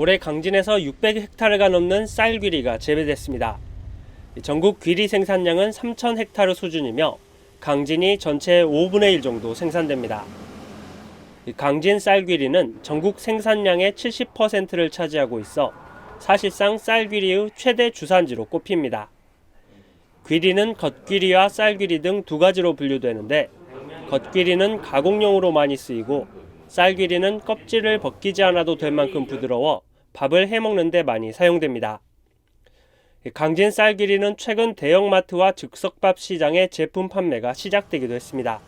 올해 강진에서 600헥타르가 넘는 쌀 귀리가 재배됐습니다. 전국 귀리 생산량은 3,000 헥타르 수준이며 강진이 전체의 5분의 1 정도 생산됩니다. 이 강진 쌀 귀리는 전국 생산량의 70%를 차지하고 있어 사실상 쌀 귀리의 최대 주산지로 꼽힙니다. 귀리는 겉귀리와 쌀귀리 등 두 가지로 분류되는데 겉귀리는 가공용으로 많이 쓰이고 쌀귀리는 껍질을 벗기지 않아도 될 만큼 부드러워 밥을 해 먹는 데 많이 사용됩니다. 강진 쌀귀리는 최근 대형마트와 즉석밥 시장의 제품 판매가 시작되기도 했습니다.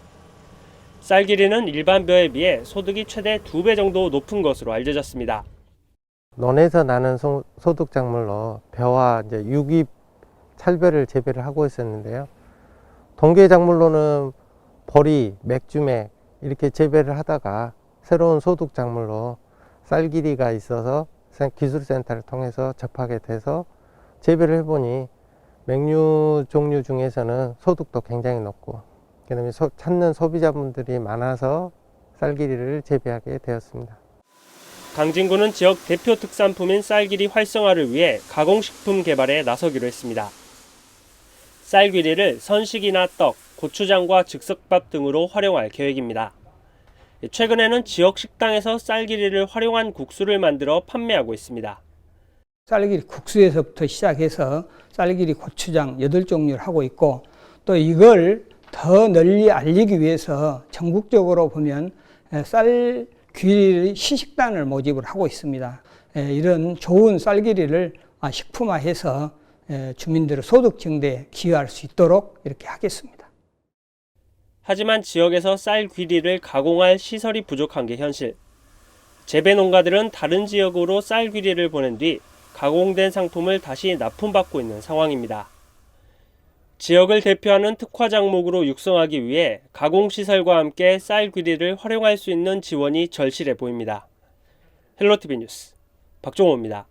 쌀귀리는 일반 벼에 비해 소득이 최대 2배 정도 높은 것으로 알려졌습니다. 논에서 나는 소, 소득 작물로 벼와 이제 유기 찰벼를 재배를 하고 있었는데요. 동계 작물로는 보리, 맥주맥 이렇게 재배를 하다가 새로운 소득 작물로 쌀기리가 있어서 생- 기술센터를 통해서 접하게 돼서 재배를 해보니 맥류 종류 중에서는 소득도 굉장히 높고 그다음에 소- 찾는 소비자분들이 많아서 쌀기리를 재배하게 되었습니다. 강진구는 지역 대표 특산품인 쌀기리 활성화를 위해 가공식품 개발에 나서기로 했습니다. 쌀귀리를 선식이나 떡, 고추장과 즉석밥 등으로 활용할 계획입니다. 최근에는 지역 식당에서 쌀기리를 활용한 국수를 만들어 판매하고 있습니다. 쌀기리 국수에서부터 시작해서 쌀기리 고추장 8종류를 하고 있고 또 이걸 더 널리 알리기 위해서 전국적으로 보면 쌀귀리 시식단을 모집을 하고 있습니다. 에, 이런 좋은 쌀기리를 아, 식품화해서 에, 주민들의 소득 증대에 기여할 수 있도록 이렇게 하겠습니다. 하지만 지역에서 쌀 귀리를 가공할 시설이 부족한 게 현실. 재배 농가들은 다른 지역으로 쌀 귀리를 보낸 뒤 가공된 상품을 다시 납품받고 있는 상황입니다. 지역을 대표하는 특화 작목으로 육성하기 위해 가공시설과 함께 쌀 귀리를 활용할 수 있는 지원이 절실해 보입니다. 헬로티비 뉴스 박종호입니다.